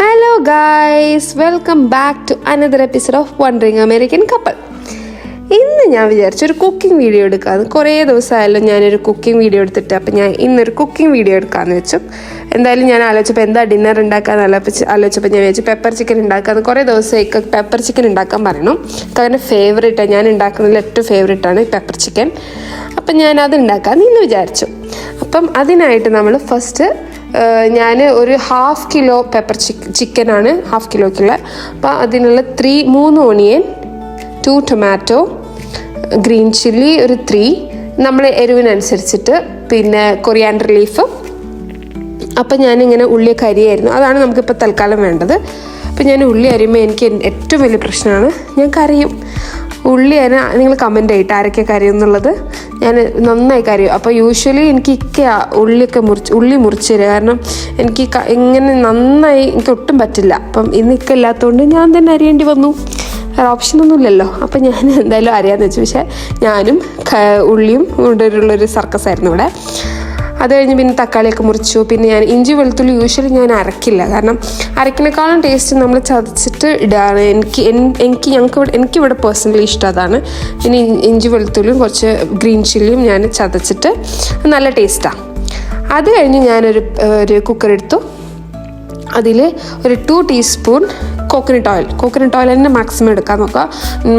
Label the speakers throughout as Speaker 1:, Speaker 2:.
Speaker 1: Hello guys welcome back to another episode of wandering American couple ഇന്ന് ഞാൻ വിചാരിച്ചു ഒരു കുക്കിംഗ് വീഡിയോ എടുക്കാമെന്ന് കുറേ ദിവസമായല്ലോ ഞാനൊരു കുക്കിംഗ് വീഡിയോ എടുത്തിട്ട്. അപ്പം ഞാൻ ഇന്നൊരു കുക്കിംഗ് വീഡിയോ എടുക്കാമെന്ന് വെച്ചു. എന്തായാലും ഞാൻ ആലോചിച്ചപ്പോൾ എന്താ ഡിന്നർ ഉണ്ടാക്കാമെന്ന് ആലോചിച്ച് ആലോചിച്ചപ്പോൾ ഞാൻ വിചാരിച്ചു പെപ്പർ ചിക്കൻ ഉണ്ടാക്കാമെന്ന് കുറേ ദിവസമൊക്കെ പെപ്പർ ചിക്കൻ ഉണ്ടാക്കാൻ പറയണം. കാരണം ഫേവറേറ്റാണ് ഞാൻ ഉണ്ടാക്കുന്നതിൽ ഏറ്റവും ഫേവറേറ്റാണ് പെപ്പർ ചിക്കൻ അപ്പം ഞാൻ അത് ഉണ്ടാക്കാമെന്ന് ഇന്ന് വിചാരിച്ചു. അപ്പം അതിനായിട്ട് നമ്മൾ ഫസ്റ്റ് ഞാൻ ഒരു ഹാഫ് കിലോ പെപ്പർ ചിക്ക് ചിക്കനാണ് ഹാഫ് കിലോക്കുള്ള അപ്പോൾ അതിനുള്ള ത്രീ മൂന്ന് onion two tomato green chilli ഒരു ത്രീ നമ്മൾ എരിവിനനുസരിച്ചിട്ട് പിന്നെ കൊറിയാൻഡർ ലീഫ് അപ്പം ഞാനിങ്ങനെ ഉള്ളി അരിയായിരുന്നു. അതാണ് നമുക്കിപ്പോൾ തൽക്കാലം വേണ്ടത്. അപ്പം ഞാൻ ഉള്ളി അരിയുമ്പോൾ എനിക്ക് ഏറ്റവും വലിയ പ്രശ്നമാണ് ഞാൻ കരയും. ഉള്ളി അതിന് നിങ്ങൾ കമന്റ് ചെയ്യട്ടെ ആരൊക്കെ കരയും എന്നുള്ളത്. ഞാൻ നന്നായി കരയും അപ്പോൾ യൂഷ്വലി എനിക്ക് ഇക്ക ഉള്ളിയൊക്കെ മുറിച്ച് ഉള്ളി മുറിച്ച് തരിക കാരണം എനിക്ക് ഇങ്ങനെ നന്നായി എനിക്ക് ഒട്ടും പറ്റില്ല. അപ്പം ഇന്ന് ഇക്ക ഇല്ലാത്തതുകൊണ്ട് ഞാൻ തന്നെ അറിയേണ്ടി വന്നു. വേറെ ഓപ്ഷനൊന്നുമില്ലല്ലോ അപ്പം ഞാൻ എന്തായാലും അറിയാമെന്ന് വെച്ചു. പക്ഷേ ഞാനും ഉള്ളിയും കൊണ്ടുള്ളൊരു സർക്കസ് ആയിരുന്നു ഇവിടെ. അത് കഴിഞ്ഞ് പിന്നെ തക്കാളിയൊക്കെ മുറിച്ചു. പിന്നെ ഞാൻ ഇഞ്ചി വെളുത്തുള്ളി യൂഷ്വലി ഞാൻ അരക്കില്ല. കാരണം അരക്കിനേക്കാളും ടേസ്റ്റ് നമ്മൾ ചതച്ചിട്ട് ഇടാണ്. എനിക്ക് എനിക്ക് ഞങ്ങൾക്ക് ഇവിടെ എനിക്കിവിടെ പേഴ്സണലി ഇഷ്ടം അതാണ്. പിന്നെ ഇഞ്ചി വെളുത്തുള്ളിയും കുറച്ച് ഗ്രീൻ ചില്ലിയും ഞാൻ ചതച്ചിട്ട് നല്ല ടേസ്റ്റാണ് അത് കഴിഞ്ഞ് ഞാനൊരു ഒരു കുക്കർ എടുത്തു. അതിൽ ഒരു two teaspoon coconut oil coconut oil തന്നെ മാക്സിമം എടുക്കാൻ നോക്കുക.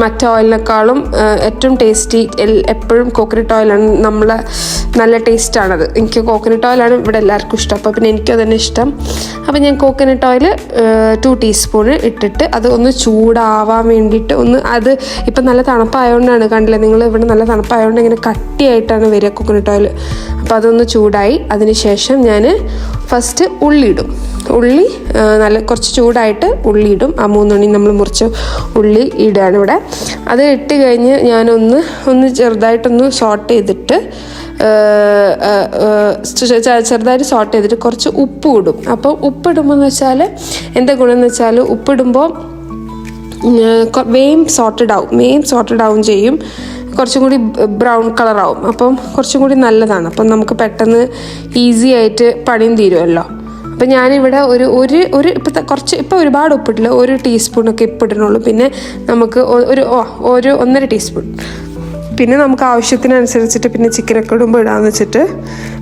Speaker 1: മറ്റേ ഓയിലിനേക്കാളും ഏറ്റവും ടേസ്റ്റി എപ്പോഴും കോക്കനട്ട് ഓയിലാണ് നമ്മൾ നല്ല ടേസ്റ്റാണത് എനിക്ക് കോക്കനട്ട് ഓയിലാണ് ഇവിടെ എല്ലാവർക്കും ഇഷ്ടം. അപ്പോൾ പിന്നെ എനിക്കും തന്നെ ഇഷ്ടം. അപ്പോൾ ഞാൻ കോക്കനട്ട് ഓയിൽ ടു ടീസ്പൂൺ ഇട്ടിട്ട് അത് ഒന്ന് ചൂടാവാൻ വേണ്ടിയിട്ട് ഒന്ന് അത് ഇപ്പം നല്ല തണുപ്പായതുകൊണ്ടാണ് കണ്ടില്ലേ? നിങ്ങൾ ഇവിടെ നല്ല തണുപ്പായതുകൊണ്ട് ഇങ്ങനെ കട്ടിയായിട്ടാണ് വരിക കോക്കനട്ട് ഓയിൽ അപ്പോൾ അതൊന്ന് ചൂടായി അതിനുശേഷം ഞാൻ ഫസ്റ്റ് ഉള്ളി ഇടും ഉള്ളി നല്ല കുറച്ച് ചൂടായിട്ട് ഉള്ളി ഇടും ആ മൂന്നുണ്ണി നമ്മൾ മുറിച്ച് ഉള്ളി ഇടുകയാണ് ഇവിടെ. അത് ഇട്ട് കഴിഞ്ഞ് ഞാനൊന്ന് ഒന്ന് ചെറുതായിട്ടൊന്ന് ഷോർട്ട് ചെയ്തിട്ട് ചെറുതായിട്ട് സോട്ട് ചെയ്തിട്ട് കുറച്ച് ഉപ്പ് ഇടും. അപ്പോൾ ഉപ്പിടുമ്പോൾ എന്ന് വെച്ചാൽ എന്താ ഗുണം എന്ന് വെച്ചാൽ ഉപ്പിടുമ്പോൾ വേം സോർട്ടഡ് ആവും വേം സോർട്ടഡ് ആവും ചെയ്യും. കുറച്ചും കൂടി ബ്രൗൺ കളറാവും. അപ്പം കുറച്ചും കൂടി നല്ലതാണ്. അപ്പം നമുക്ക് പെട്ടെന്ന് ഈസി ആയിട്ട് പണിയും തീരുമല്ലോ അപ്പം ഞാനിവിടെ ഒരു ഒരു ഒരു ഇപ്പോഴത്തെ കുറച്ച് ഇപ്പോൾ ഒരുപാട് ഉപ്പിട്ടില്ല. ഒരു ടീസ്പൂണൊക്കെ ഇപ്പിടണുള്ളൂ. പിന്നെ നമുക്ക് ഒരു ഒരു ഒന്നര ടീസ്പൂൺ പിന്നെ നമുക്ക് ആവശ്യത്തിനനുസരിച്ചിട്ട് പിന്നെ ചിക്കനൊക്കെ ഇടുമ്പോൾ ഇടാന്ന് വെച്ചിട്ട്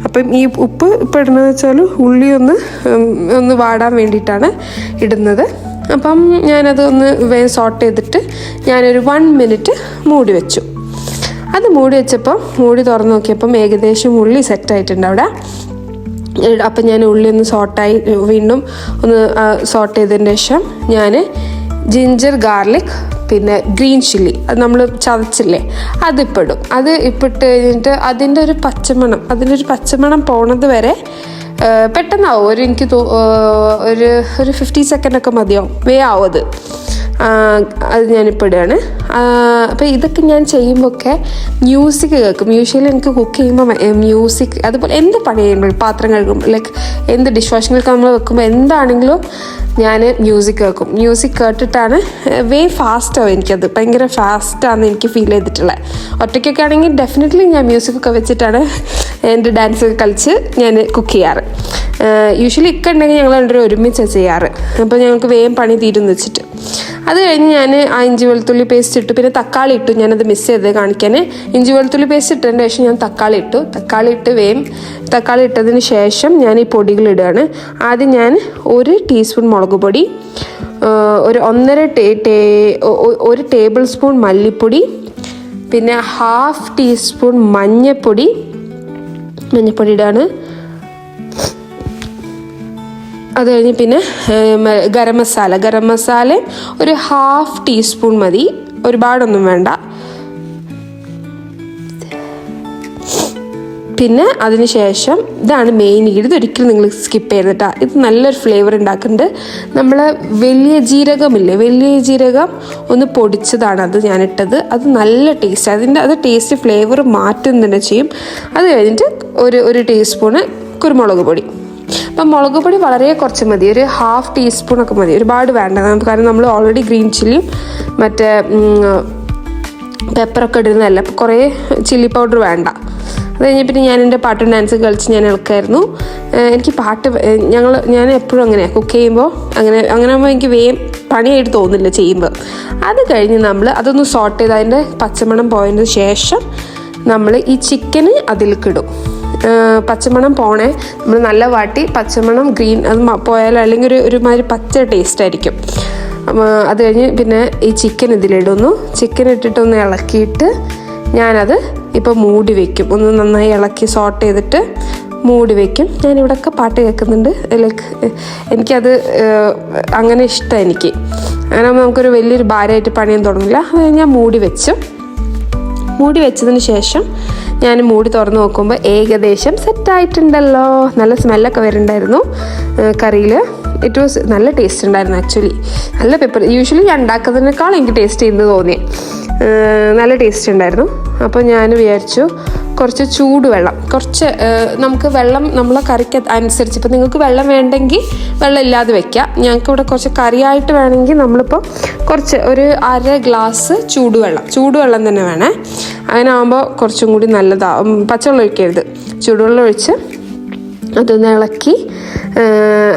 Speaker 1: അപ്പം ഈ ഉപ്പ് ഇപ്പം ഇടുന്നത് വെച്ചാൽ ഉള്ളി ഒന്ന് ഒന്ന് വാടാൻ വേണ്ടിയിട്ടാണ് ഇടുന്നത്. അപ്പം ഞാനത് ഒന്ന് വേ സോട്ട് ചെയ്തിട്ട് ഞാനൊരു വൺ മിനിറ്റ് മൂടി വെച്ചു. അത് മൂടി വെച്ചപ്പോൾ മൂടി തുറന്ന് നോക്കിയപ്പം ഏകദേശം ഉള്ളി സെറ്റായിട്ടുണ്ട് അവിടെ. അപ്പം ഞാൻ ഉള്ളി ഒന്ന് സോട്ടായി വീണ്ടും ഒന്ന് സോട്ട് ചെയ്തതിന് ശേഷം ഞാൻ ജിഞ്ചർ ഗാർലിക് പിന്നെ ഗ്രീൻ ചില്ലി അത് നമ്മൾ ചതച്ചില്ലേ അതിപ്പിടും അത് ഇപ്പിട്ട് കഴിഞ്ഞിട്ട് അതിന്റെ ഒരു പച്ചമണം അതിന്റെ ഒരു പച്ചമണം പോണത് വരെ പെട്ടെന്നാവും. ഒരു എനിക്ക് തോ ഒരു ഒരു ഫിഫ്റ്റി സെക്കൻഡൊക്കെ മതിയാവും. വേ ആവും അത്. അത് ഞാനിപ്പോൾ ഇടുകയാണ് അപ്പോൾ ഇതൊക്കെ ഞാൻ ചെയ്യുമ്പോൾ ഒക്കെ മ്യൂസിക് കേൾക്കും. യൂഷ്വലി എനിക്ക് കുക്ക് ചെയ്യുമ്പോൾ മ്യൂസിക് അതുപോലെ എന്ത് പണി ചെയ്യുമ്പോൾ പാത്രം കഴുകുമ്പോൾ ലൈക്ക് എന്ത് ഡിഷ് വാഷിങ്ങിലൊക്കെ നമ്മൾ വെക്കുമ്പോൾ എന്താണെങ്കിലും ഞാൻ മ്യൂസിക് കേൾക്കും. മ്യൂസിക് കേട്ടിട്ടാണ് വേ ഫാസ്റ്റാവും എനിക്കത്. ഭയങ്കര ഫാസ്റ്റാണെന്ന് എനിക്ക് ഫീൽ ചെയ്തിട്ടുള്ളത് ഒറ്റയ്ക്കൊക്കെ ആണെങ്കിൽ ഡെഫിനറ്റ്ലി ഞാൻ മ്യൂസിക് ഒക്കെ വെച്ചിട്ടാണ് എന്റെ ഡാൻസ് ഒക്കെ കളിച്ച് ഞാൻ കുക്ക് ചെയ്യാറ്. യൂഷ്വലി ഇക്ക ഉണ്ടെങ്കിൽ ഞങ്ങൾ രണ്ടുപേരും ഒരുമിച്ചാണ് ചെയ്യാറ്. അപ്പോൾ ഞങ്ങൾക്ക് വേഗം പണി തീരും വെച്ചിട്ട്. അത് കഴിഞ്ഞ് ഞാൻ ആ ഇഞ്ചി വെളുത്തുള്ളി പേസ്റ്റ് ഇട്ടു. പിന്നെ തക്കാളി ഇട്ടു. ഞാനത് മിസ് ചെയ്ത് കാണിക്കാൻ ഇഞ്ചി വെളുത്തുള്ളി പേസ്റ്റ് ഇട്ടതിന് ശേഷം ഞാൻ തക്കാളി ഇട്ടു. തക്കാളി ഇട്ട് വേം തക്കാളി ഇട്ടതിന് ശേഷം ഞാൻ ഈ പൊടികൾ ഇടുകയാണ്. ആദ്യം ഞാൻ ഒരു ടീസ്പൂൺ മുളക് പൊടി ഒരു ഒന്നര ടേ ഒരു ടേബിൾ സ്പൂൺ മല്ലിപ്പൊടി പിന്നെ ഹാഫ് ടീസ്പൂൺ മഞ്ഞൾപ്പൊടി മഞ്ഞൾപ്പൊടി ഇടാണ്. അത് കഴിഞ്ഞ് പിന്നെ ഗരം മസാല. ഗരം മസാല ഒരു ഹാഫ് ടീസ്പൂൺ മതി. ഒരുപാടൊന്നും വേണ്ട. പിന്നെ അതിന് ശേഷം ഇതാണ് മെയിൻ ഇത് ഒരിക്കലും നിങ്ങൾ സ്കിപ്പ് ചെയ്തിട്ടാ ഇത് നല്ലൊരു ഫ്ലേവർ ഉണ്ടാക്കുന്നുണ്ട്. നമ്മൾ വലിയ ജീരകമില്ലേ? വലിയ ജീരകം ഒന്ന് പൊടിച്ചതാണ് അത് ഞാനിട്ടത്. അത് നല്ല ടേസ്റ്റ് അതിന്റെ അത് ടേസ്റ്റ് ഫ്ലേവർ മാറ്റും തന്നെ ചെയ്യും. അത് കഴിഞ്ഞിട്ട് ഒരു ഒരു ടീസ്പൂണ് കുരുമുളക് പൊടി. അപ്പം മുളക് പൊടി വളരെ കുറച്ച് മതി. ഒരു ഹാഫ് ടീസ്പൂൺ ഒക്കെ മതി. ഒരുപാട് വേണ്ട. നമുക്ക് കാരണം നമ്മൾ ഓൾറെഡി ഗ്രീൻ ചില്ലിയും മറ്റേ പെപ്പറൊക്കെ ഇടുന്നതല്ല. അപ്പോൾ കുറേ ചില്ലി പൗഡർ വേണ്ട. അത് കഴിഞ്ഞ് പിന്നെ ഞാൻ എന്റെ പാട്ടും ഡാൻസ് കളിച്ച് ഞാൻ ഇളക്കായിരുന്നു. എനിക്ക് പാട്ട് ഞങ്ങൾ ഞാൻ എപ്പോഴും അങ്ങനെ കുക്ക് ചെയ്യുമ്പോൾ അങ്ങനെ അങ്ങനെ ആകുമ്പോൾ എനിക്ക് വേം പണിയായിട്ട് തോന്നില്ല ചെയ്യുമ്പോൾ അത് കഴിഞ്ഞ് നമ്മൾ അതൊന്ന് സോർട്ട് ചെയ്ത് അതിന്റെ പച്ചമണം പോയതിന് ശേഷം നമ്മൾ ഈ ചിക്കന് അതിലേക്കിടും പച്ചമണം പോണേ. നമ്മൾ നല്ല വാട്ടി പച്ചമണം ഗ്രീൻ അത് പോയാൽ അല്ലെങ്കിൽ ഒരു ഒരുമാതിരി പച്ച ടേസ്റ്റ് ആയിരിക്കും. അത് കഴിഞ്ഞ് പിന്നെ ഈ ചിക്കൻ ഇതിലിടുന്നു. ചിക്കൻ ഇട്ടിട്ടൊന്ന് ഇളക്കിയിട്ട് ഞാനത് ഇപ്പോൾ മൂടി വെക്കും. ഒന്ന് നന്നായി ഇളക്കി സോട്ട് ചെയ്തിട്ട് മൂടി വെക്കും. ഞാൻ ഇവിടെയൊക്കെ പാട്ട് കേൾക്കുന്നുണ്ട് ലൈക്ക് എനിക്കത് അങ്ങനെ ഇഷ്ടമാണ് എനിക്ക്. അങ്ങനെ നമുക്കൊരു വലിയൊരു ഭാരമായിട്ട് പണിയൊന്നും തുടങ്ങില്ല. അത് ഞാൻ മൂടി വെച്ചു. മൂടി വെച്ചതിന് ശേഷം ഞാൻ മൂടി തുറന്ന് നോക്കുമ്പോൾ ഏകദേശം സെറ്റായിട്ടുണ്ടല്ലോ നല്ല സ്മെല്ലൊക്കെ വരുന്നുണ്ടായിരുന്നു. കറിയിൽ ഇറ്റ് വാസ് നല്ല ടേസ്റ്റ് ഉണ്ടായിരുന്നു ആക്ച്വലി നല്ല പെപ്പർ യൂഷ്വലി ഞാൻ ഉണ്ടാക്കുന്നതിനേക്കാൾ എനിക്ക് ടേസ്റ്റ് ചെയ്യുന്നത് തോന്നി നല്ല ടേസ്റ്റ് ഉണ്ടായിരുന്നു. അപ്പോൾ ഞാൻ വിചാരിച്ചു കുറച്ച് ചൂടുവെള്ളം. കുറച്ച് നമുക്ക് വെള്ളം നമ്മളെ കറിക്ക് അനുസരിച്ച് ഇപ്പോൾ നിങ്ങൾക്ക് വെള്ളം വേണ്ടെങ്കിൽ വെള്ളം ഇല്ലാതെ വെക്കാം. ഞങ്ങൾക്ക് ഇവിടെ കുറച്ച് കറിയായിട്ട് വേണമെങ്കിൽ നമ്മളിപ്പോൾ കുറച്ച് ഒരു അര ഗ്ലാസ് ചൂടുവെള്ളം ചൂടുവെള്ളം തന്നെ വേണേ. അങ്ങനെ കുറച്ചും കൂടി നല്ലതാവും. പച്ചവെള്ളം ഒഴിക്കരുത്. ചൂടുവെള്ളം ഒഴിച്ച് അതൊന്ന് ഇളക്കി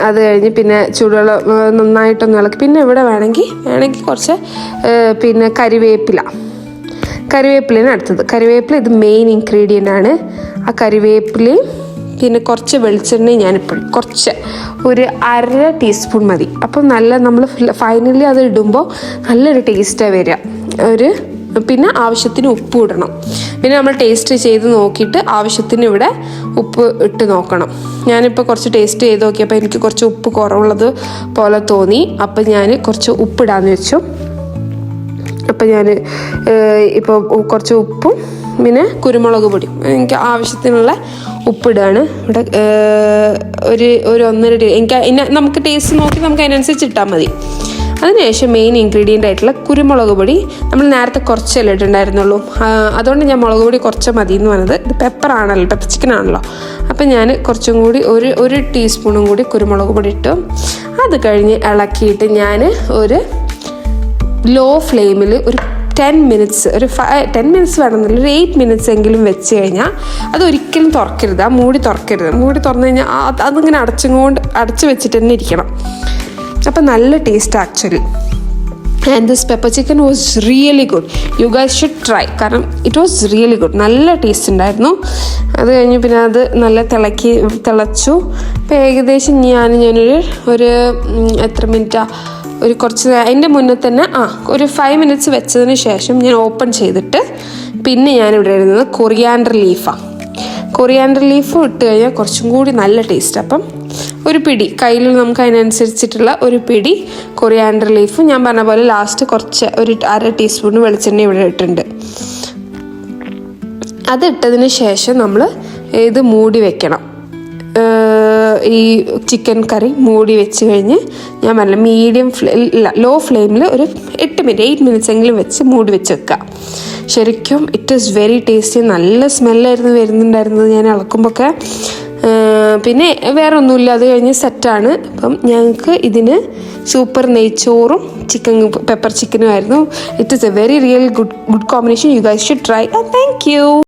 Speaker 1: അത് കഴിഞ്ഞ് പിന്നെ ചൂടുവെള്ളം നന്നായിട്ടൊന്ന് ഇളക്കി. പിന്നെ ഇവിടെ വേണമെങ്കിൽ വേണമെങ്കിൽ കുറച്ച് പിന്നെ കരിവേപ്പില. കറിവേപ്പിലയാണ് അടുത്തത്. കറിവേപ്പില ഇത് മെയിൻ ഇൻഗ്രീഡിയന്റ് ആണ്. ആ കറിവേപ്പിലയും പിന്നെ കുറച്ച് വെളിച്ചെണ്ണയും ഞാനിപ്പോൾ കുറച്ച് ഒരു അര ടീസ്പൂൺ മതി. അപ്പം നല്ല നമ്മൾ ഫൈനലി അത് ഇടുമ്പോൾ നല്ലൊരു ടേസ്റ്റാണ് വരിക. ഒരു പിന്നെ ആവശ്യത്തിന് ഉപ്പ് ഇടണം. പിന്നെ നമ്മൾ ടേസ്റ്റ് ചെയ്ത് നോക്കിയിട്ട് ആവശ്യത്തിന് ഇവിടെ ഉപ്പ് ഇട്ട് നോക്കണം. ഞാനിപ്പോൾ കുറച്ച് ടേസ്റ്റ് ചെയ്ത് നോക്കിയപ്പോൾ എനിക്ക് കുറച്ച് ഉപ്പ് കുറവുള്ളത് പോലെ തോന്നി. അപ്പം ഞാൻ കുറച്ച് ഉപ്പിടാന്ന് വെച്ചു. അപ്പം ഞാൻ ഇപ്പോൾ കുറച്ച് ഉപ്പും പിന്നെ കുരുമുളക് പൊടിയും എനിക്ക് ആവശ്യത്തിനുള്ള ഉപ്പിടുകയാണ് ഇവിടെ ഒരു ഒരു ഒന്നര എനിക്ക് നമുക്ക് ടേസ്റ്റ് നോക്കി നമുക്ക് അതിനനുസരിച്ച് ഇട്ടാൽ മതി. അതിനുശേഷം മെയിൻ ഇൻഗ്രീഡിയന്റ് ആയിട്ടുള്ള കുരുമുളക് പൊടി. നമ്മൾ നേരത്തെ കുറച്ചല്ലേ ഇട്ടുണ്ടായിരുന്നുള്ളൂ അതുകൊണ്ട് ഞാൻ മുളക് പൊടി കുറച്ച് മതി എന്ന് പറഞ്ഞത്. ഇത് പെപ്പറാണല്ലോ പെപ്പർ ചിക്കൻ ആണല്ലോ. അപ്പം ഞാൻ കുറച്ചും കൂടി ഒരു ഒരു ടീസ്പൂണും കൂടി കുരുമുളക് പൊടി ഇട്ടു. അത് കഴിഞ്ഞ് ഇളക്കിയിട്ട് ഞാൻ ഒരു ലോ ഫ്ലെയിമിൽ ഒരു ടെൻ മിനിറ്റ്സ് ഒരു ഫൈവ് ടെൻ മിനിറ്റ്സ് വേണമെന്നില്ല ഒരു എയ്റ്റ് മിനിറ്റ്സ് എങ്കിലും വെച്ച് കഴിഞ്ഞാൽ അത് ഒരിക്കലും തുറക്കരുത്. ആ മൂടി തുറക്കരുത്. മൂടി തുറന്നു കഴിഞ്ഞാൽ അത് അതിങ്ങനെ അടച്ചുകൊണ്ട് അടച്ചു വെച്ചിട്ട് തന്നെ ഇരിക്കണം. അപ്പം നല്ല taste actually and this pepper chicken was really good you guys should try കാരണം ഇറ്റ് വാസ് റിയലി ഗുഡ് നല്ല ടേസ്റ്റ് ഉണ്ടായിരുന്നു. അത് കഴിഞ്ഞ് പിന്നെ അത് നല്ല തിളക്കി തിളച്ചു. അപ്പോൾ ഏകദേശം ഞാൻ ഞാനൊരു ഒരു എത്ര മിനിറ്റാ ഒരു കുറച്ച് അതിന്റെ മുന്നേ തന്നെ ആ ഒരു ഫൈവ് മിനിറ്റ്സ് വെച്ചതിന് ശേഷം ഞാൻ ഓപ്പൺ ചെയ്തിട്ട് പിന്നെ ഞാൻ ഇവിടെ ഇടുന്നത് കൊറിയാൻഡർ ലീഫാണ് കൊറിയാൻഡർ ലീഫ് ഇട്ട് കഴിഞ്ഞാൽ കുറച്ചും കൂടി നല്ല ടേസ്റ്റ് അപ്പം ഒരു പിടി കയ്യിൽ നമുക്ക് അതിനനുസരിച്ചിട്ടുള്ള ഒരു പിടി കൊറിയാൻഡർ ലീഫ് ഞാൻ പറഞ്ഞ പോലെ ലാസ്റ്റ് കുറച്ച് ഒരു അര ടീസ്പൂൺ വെളിച്ചെണ്ണ ഇവിടെ ഇട്ടിട്ടുണ്ട്. അതിട്ടതിന് ശേഷം നമ്മൾ ഇത് മൂടി വെക്കണം. ഈ ചിക്കൻ കറി മൂടി വെച്ച് കഴിഞ്ഞ് ഞാൻ പറഞ്ഞ മീഡിയം ഫ്ലേ ലോ ഫ്ലെയിമിൽ ഒരു എട്ട് മിനിറ്റ് എയ്റ്റ് മിനിറ്റ്സ് എങ്കിലും വെച്ച് മൂടി വെച്ച് വെക്കുക ശരിക്കും ഇറ്റ് ഈസ് വെരി ടേസ്റ്റി നല്ല സ്മെല്ലായിരുന്നു വരുന്നുണ്ടായിരുന്നത് ഞാൻ ഇളക്കുമ്പോഴൊക്കെ പിന്നെ വേറെ ഒന്നുമില്ല അത് കഴിഞ്ഞ് സെറ്റാണ് അപ്പം ഞങ്ങൾക്ക് ഇതിന് സൂപ്പർ നെയ്ച്ചോറും ചിക്കൻ പെപ്പർ ചിക്കനും ആയിരുന്നു. It is a very real good good combination you guys should try thank you